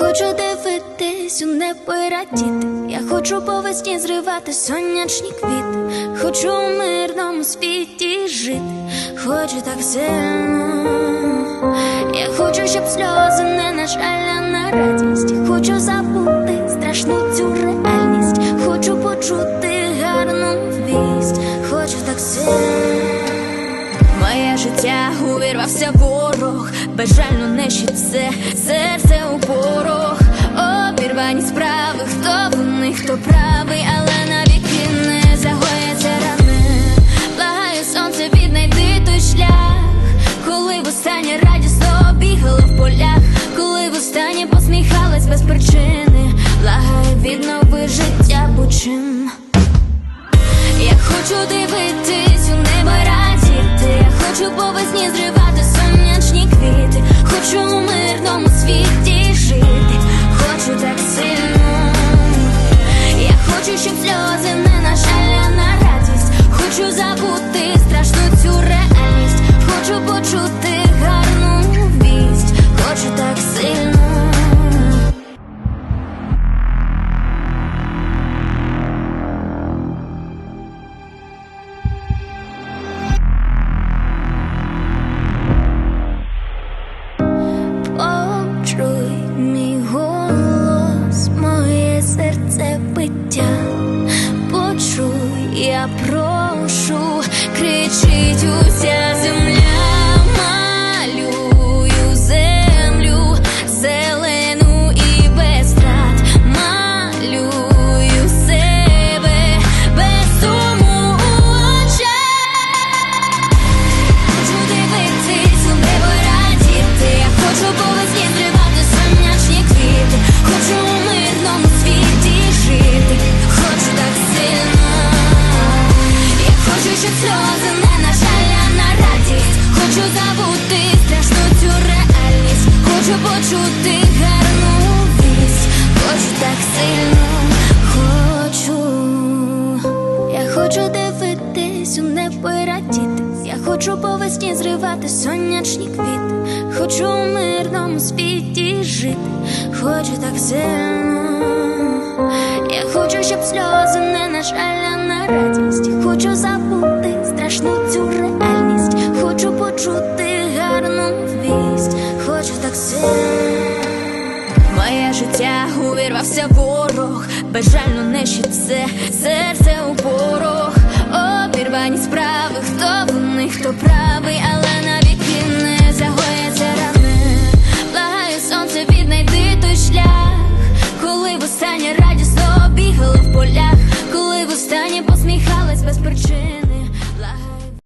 хочу дивитись у небо і радіти. Я хочу по весні зривати сонячні квіти. Хочу у мирному світі жити. Хочу так сильно. Я хочу, щоб сльози не на на радість. Хочу забути страшну цю реальність. Хочу почути гарну вість. Хочу так сильно. Життя увірвався ворог, безжально нищить все, серце у порох, обірвані справи, хто винний, хто правий, але навіки не загояться рани. Благаю, сонце віднайди той шлях, коли востаннє радісно бігала в полях, коли востаннє посміхалась без причини, благаю, віднови життя будь-чим. Я хочу дивитись у небо хочу по зривати кричить уся Хочу почути гарну вість. Хочу так сильно. Хочу. Я хочу дивитись у радіти. Я хочу по весні зривати сонячні квіти. Хочу у мирному світі жити. Хочу так сильно. Я хочу, щоб сльози не на жаль, а на радість. Хочу забути страшну цю реальність. Хочу почути гарну вість хочу так таксі Моє життя увірвався ворог, безжально нищить все, серце у порох, обірвані справи, хто в них, хто правий, але навіки не загояться рани. Благаю сонце, віднайди той шлях, коли в востаннє радісно бігало в полях, коли в востаннє посміхалась без причини.